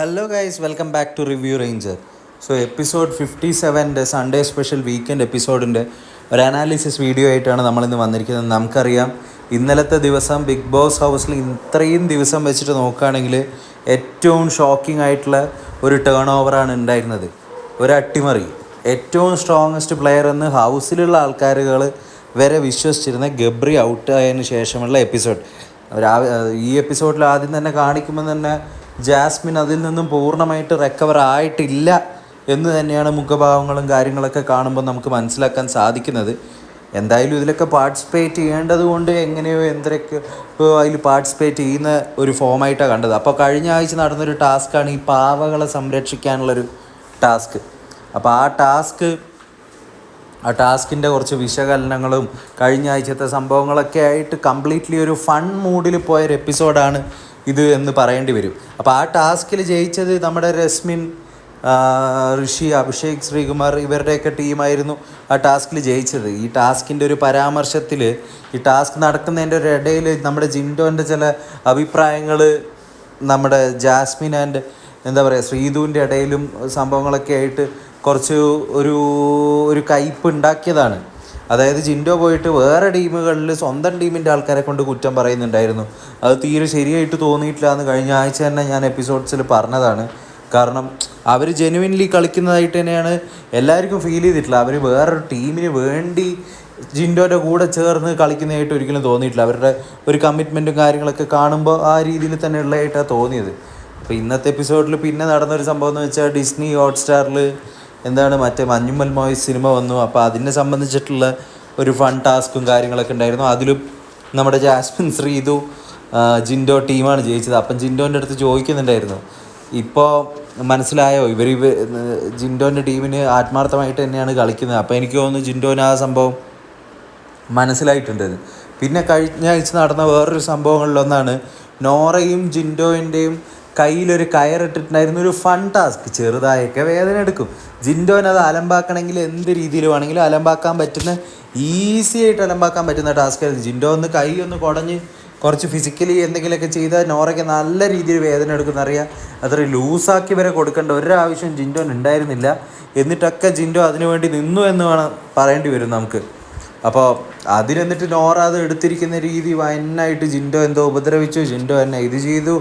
Hello guys welcome back to Review Ranger so episode fifty സെവന്റെ Sunday special weekend എപ്പിസോഡിന്റെ ഒരു analysis video ആയിട്ടാണ് നമ്മളിന്ന് വന്നിരിക്കുന്നത്. നമുക്കറിയാം ഇന്നലത്തെ ദിവസം ബിഗ് ബോസ് ഹൗസിൽ ഇത്രയും ദിവസം വെച്ചിട്ട് നോക്കുകയാണെങ്കിൽ ഏറ്റവും ഷോക്കിംഗ് ആയിട്ടുള്ള ഒരു ടേൺ ഓവറാണ് ഉണ്ടായിരുന്നത്. ഒരു അട്ടിമറി. ഏറ്റവും സ്ട്രോങ്ങസ്റ്റ് പ്ലെയർ എന്ന് ഹൗസിലുള്ള ആൾക്കാരുകൾ വരെ വിശ്വസിച്ചിരുന്ന ഗബ്രി ഔട്ട് ആയതിനു ശേഷമുള്ള എപ്പിസോഡ് ഈ എപ്പിസോഡിൽ ആദ്യം തന്നെ കാണിക്കുമ്പോൾ തന്നെ ജാസ്മിൻ അതിൽ നിന്നും പൂർണമായിട്ട് റിക്കവർ ആയിട്ടില്ല എന്ന് തന്നെയാണ് മുഖഭാവങ്ങളും കാര്യങ്ങളൊക്കെ കാണുമ്പോൾ നമുക്ക് മനസ്സിലാക്കാൻ സാധിക്കുന്നത്. എന്തായാലും ഇതിലൊക്കെ പാർട്ടിസിപ്പേറ്റ് ചെയ്യേണ്ടത് കൊണ്ട് എങ്ങനെയോ എന്തൊക്കെ അതിൽ പാർട്ടിസിപ്പേറ്റ് ചെയ്യുന്ന ഒരു ഫോമായിട്ടാണ് കണ്ടത്. അപ്പോൾ കഴിഞ്ഞ ആഴ്ച നടന്നൊരു ടാസ്ക്കാണ് ഈ പാവകളെ സംരക്ഷിക്കാനുള്ളൊരു ടാസ്ക് അപ്പോൾ ആ ടാസ്ക് ആ ടാസ്കിന്റെ കുറച്ച് വിശകലനങ്ങളും കഴിഞ്ഞ ആഴ്ചത്തെ സംഭവങ്ങളൊക്കെ ആയിട്ട് കംപ്ലീറ്റ്ലി ഒരു ഫൺ മൂഡിൽ പോയൊരു എപ്പിസോഡാണ് ഇത് എന്ന് പറയേണ്ടി വരും. അപ്പോൾ ആ ടാസ്കിൽ ജയിച്ചത് നമ്മുടെ രശ്മിൻ ഋഷി അഭിഷേക് ശ്രീകുമാർ ഇവരുടെയൊക്കെ ടീമായിരുന്നു ആ ടാസ്കിൽ ജയിച്ചത്. ഈ ടാസ്കിന്റെ ഒരു പരാമർശത്തിൽ ഈ ടാസ്ക് നടക്കുന്നതിന്റെ ഒരു ഇടയിൽ നമ്മുടെ ജിൻഡോന്റെ ചില അഭിപ്രായങ്ങൾ നമ്മുടെ ജാസ്മിൻ ആൻഡ് എന്താ പറയുക ശ്രീധുവിന്റെ ഇടയിലും സംഭവങ്ങളൊക്കെ ആയിട്ട് കുറച്ച് ഒരു ഒരു കയ്പ് ഉണ്ടാക്കിയതാണ്. അതായത് ജിൻഡോ പോയിട്ട് വേറെ ടീമുകളിൽ സ്വന്തം ടീമിന്റെ ആൾക്കാരെ കൊണ്ട് കുറ്റം പറയുന്നുണ്ടായിരുന്നു. അത് തീരെ ശരിയായിട്ട് തോന്നിയിട്ടില്ല എന്ന് കഴിഞ്ഞ ആഴ്ച തന്നെ ഞാൻ എപ്പിസോഡ്സിൽ പറഞ്ഞതാണ്. കാരണം അവർ ജെനുവിൻലി കളിക്കുന്നതായിട്ട് തന്നെയാണ് എല്ലാവർക്കും ഫീൽ ചെയ്തിട്ടില്ല. അവർ വേറൊരു ടീമിന് വേണ്ടി ജിൻഡോന്റെ കൂടെ ചേർന്ന് കളിക്കുന്നതായിട്ട് ഒരിക്കലും തോന്നിയിട്ടില്ല. അവരുടെ ഒരു കമ്മിറ്റ്മെന്റും കാര്യങ്ങളൊക്കെ കാണുമ്പോൾ ആ രീതിയിൽ തന്നെ ഉള്ളതായിട്ടാണ് തോന്നിയത്. അപ്പോൾ ഇന്നത്തെ എപ്പിസോഡിൽ പിന്നെ നടന്നൊരു സംഭവം എന്ന് വെച്ചാൽ ഡിസ്നി ഹോട്ട്സ്റ്റാറിൽ എന്താണ് മറ്റേ മഞ്ഞുമ്മൽ മോയ് സിനിമ വന്നു. അപ്പോൾ അതിനെ സംബന്ധിച്ചിട്ടുള്ള ഒരു ഫൺ ടാസ്കും കാര്യങ്ങളൊക്കെ ഉണ്ടായിരുന്നു. അതിലും നമ്മുടെ ജാസ്മിൻ ശ്രീതു ജിൻഡോ ടീമാണ് ജയിച്ചത്. അപ്പം ജിൻഡോന്റെ അടുത്ത് ചോദിക്കുന്നുണ്ടായിരുന്നു. ഇപ്പോൾ മനസ്സിലായോ? ഇവർ ഇവ ജിൻഡോന്റെ ടീമിന് ആത്മാർത്ഥമായിട്ട് തന്നെയാണ് കളിക്കുന്നത്. അപ്പോൾ എനിക്ക് തോന്നുന്നു ജിൻഡോന് ആ സംഭവം മനസ്സിലായിട്ടുണ്ട്. പിന്നെ കഴിഞ്ഞ ആഴ്ച നടന്ന വേറൊരു സംഭവങ്ങളിലൊന്നാണ് നോറയും ജിൻഡോയിന്റെയും കയ്യിലൊരു കയറിട്ടിട്ടുണ്ടായിരുന്ന ഒരു ഫൺ ടാസ്ക് ചെറുതായൊക്കെ വേദന എടുക്കും. ജിൻഡോൻ അത് അലമ്പാക്കണമെങ്കിൽ എന്ത് രീതിയിൽ വേണമെങ്കിലും അലമ്പാക്കാൻ പറ്റുന്ന ഈസി ആയിട്ട് അലമ്പാക്കാൻ പറ്റുന്ന ടാസ്ക് ആയിരുന്നു. ജിൻഡോ ഒന്ന് കൈ ഒന്ന് കുടഞ്ഞ് കുറച്ച് ഫിസിക്കലി എന്തെങ്കിലുമൊക്കെ ചെയ്താൽ നോറയ്ക്ക് നല്ല രീതിയിൽ വേദന എടുക്കുന്ന അറിയാം അത്ര ലൂസാക്കി വരെ കൊടുക്കേണ്ട ഒരാവശ്യം ജിൻഡോൻ ഉണ്ടായിരുന്നില്ല. എന്നിട്ടൊക്കെ ജിൻഡോ അതിനുവേണ്ടി നിന്നു എന്ന് വേണം പറയേണ്ടി വരും നമുക്ക്. അപ്പോൾ അതിനെന്നിട്ട് നോറ അത് എടുത്തിരിക്കുന്ന രീതി വന്നായിട്ട് ജിൻഡോ എന്തോ ഉപദ്രവിച്ചു ജിൻഡോ എന്നെ ഇത് ചെയ്തു.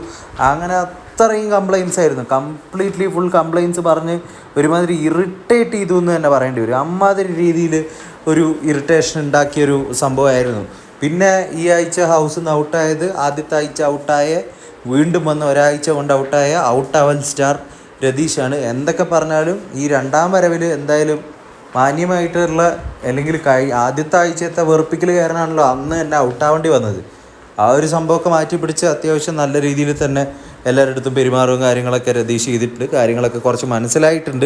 അങ്ങനെ അത്രയും കംപ്ലയിൻസ് ആയിരുന്നു. കംപ്ലീറ്റ്ലി ഫുൾ കംപ്ലയിൻസ് പറഞ്ഞ് ഒരുമാതിരി ഇറിറ്റേറ്റ് ചെയ്തു എന്ന് തന്നെ പറയേണ്ടി വരും. അമ്മാതിരി രീതിയിൽ ഒരു ഇറിറ്റേഷൻ ഉണ്ടാക്കിയൊരു സംഭവമായിരുന്നു. പിന്നെ ഈ ആഴ്ച ഹൗസ് നിന്ന് ഔട്ടായത് ആദ്യത്തെ ആഴ്ച ഔട്ടായ വീണ്ടും വന്ന് ഒരാഴ്ച കൊണ്ട് ഔട്ടായ ഔട്ട് അവൽ സ്റ്റാർ രതീഷാണ്. എന്തൊക്കെ പറഞ്ഞാലും ഈ രണ്ടാം വരവിൽ എന്തായാലും മാന്യമായിട്ടുള്ള അല്ലെങ്കിൽ കഴി ആദ്യത്തെ ആഴ്ചത്തെ വെറുപ്പിക്കൽ കാരണമാണല്ലോ അന്ന് തന്നെ ഔട്ടാവേണ്ടി വന്നത്. ആ ഒരു സംഭവമൊക്കെ മാറ്റി പിടിച്ച് അത്യാവശ്യം നല്ല രീതിയിൽ തന്നെ എല്ലാവരുടെ അടുത്തും പെരുമാറും കാര്യങ്ങളൊക്കെ രതീഷ് ചെയ്തിട്ടുണ്ട്. കാര്യങ്ങളൊക്കെ കുറച്ച് മനസ്സിലായിട്ടുണ്ട്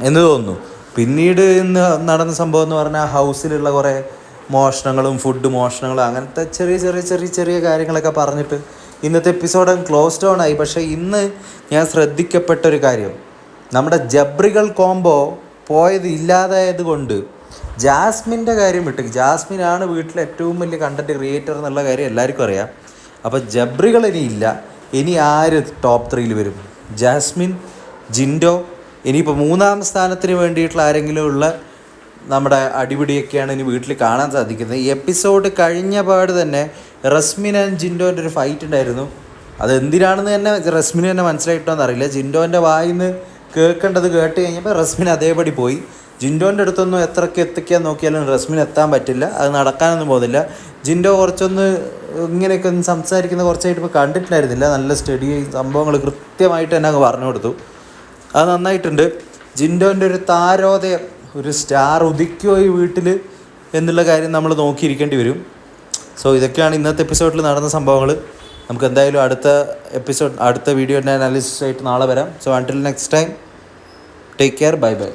എന്ന് തോന്നുന്നു. പിന്നീട് ഇന്ന് നടന്ന സംഭവം എന്ന് പറഞ്ഞാൽ ഹൗസിലുള്ള കുറേ മോഷണങ്ങളും ഫുഡ് മോഷണങ്ങളും അങ്ങനത്തെ ചെറിയ ചെറിയ ചെറിയ ചെറിയ കാര്യങ്ങളൊക്കെ പറഞ്ഞിട്ട് ഇന്നത്തെ എപ്പിസോഡ് ക്ലോസ് ഡൗൺ ആയി. പക്ഷേ ഇന്ന് ഞാൻ ശ്രദ്ധിക്കപ്പെട്ട ഒരു കാര്യം. നമ്മുടെ ജബ്രികൾ കോംബോ പോയത് ഇല്ലാതായത് കൊണ്ട് ജാസ്മിന്റെ കാര്യം വിട്ട്. ജാസ്മിനാണ് വീട്ടിലെ ഏറ്റവും വലിയ കണ്ടന്റ് ക്രിയേറ്റർ എന്നുള്ള കാര്യം എല്ലാവർക്കും അറിയാം. അപ്പോൾ ജബ്രികൾ ഇനി ഇല്ല. ഇനി ആര് ടോപ്പ് ത്രീയിൽ വരും? ജാസ്മിൻ ജിൻഡോ ഇനിയിപ്പോൾ മൂന്നാം സ്ഥാനത്തിന് വേണ്ടിയിട്ടുള്ള ആരെങ്കിലും ഉള്ള നമ്മുടെ അടിപിടിയൊക്കെയാണ് ഇനി വീട്ടിൽ കാണാൻ സാധിക്കുന്നത്. ഈ എപ്പിസോഡ് കഴിഞ്ഞ പാട് തന്നെ റസ്മിൻ ആൻഡ് ജിൻഡോന്റെ ഒരു ഫൈറ്റ് ഉണ്ടായിരുന്നു. അത് എന്തിനാണെന്ന് തന്നെ റസ്മിന് തന്നെ മനസ്സിലായിട്ടോ അറിയില്ല ജിൻഡോന്റെ വായിന്ന് കേൾക്കേണ്ടത് കേട്ട് കഴിഞ്ഞപ്പോൾ റസ്മിൻ അതേപടി പോയി. ജിൻഡോന്റെ അടുത്തൊന്നും എത്രയ്ക്ക് എത്തിക്കാൻ നോക്കിയാലും റസ്മിന് എത്താൻ പറ്റില്ല. അത് നടക്കാനൊന്നും പോകുന്നില്ല. ജിൻഡോ കുറച്ചൊന്ന് ഇങ്ങനെയൊക്കെ ഒന്ന് സംസാരിക്കുന്ന കുറച്ചായിട്ട് ഇപ്പോൾ കണ്ടിട്ടുണ്ടായിരുന്നില്ല. നല്ല സ്റ്റഡി സംഭവങ്ങൾ കൃത്യമായിട്ട് തന്നെ അങ്ങ് പറഞ്ഞു കൊടുത്തു. അത് നന്നായിട്ടുണ്ട്. ജിൻഡോന്റെ ഒരു താരോദയം ഒരു സ്റ്റാർ ഉദിക്കോ ഈ വീട്ടിൽ എന്നുള്ള കാര്യം നമ്മൾ നോക്കിയിരിക്കേണ്ടി വരും. സോ ഇതൊക്കെയാണ് ഇന്നത്തെ എപ്പിസോഡിൽ നടന്ന സംഭവങ്ങൾ നമുക്ക് എന്തായാലും അടുത്ത എപ്പിസോഡ് അടുത്ത വീഡിയോ അനാലിസിസ് ആയിട്ട് നാളെ വരാം. So until next time take care bye bye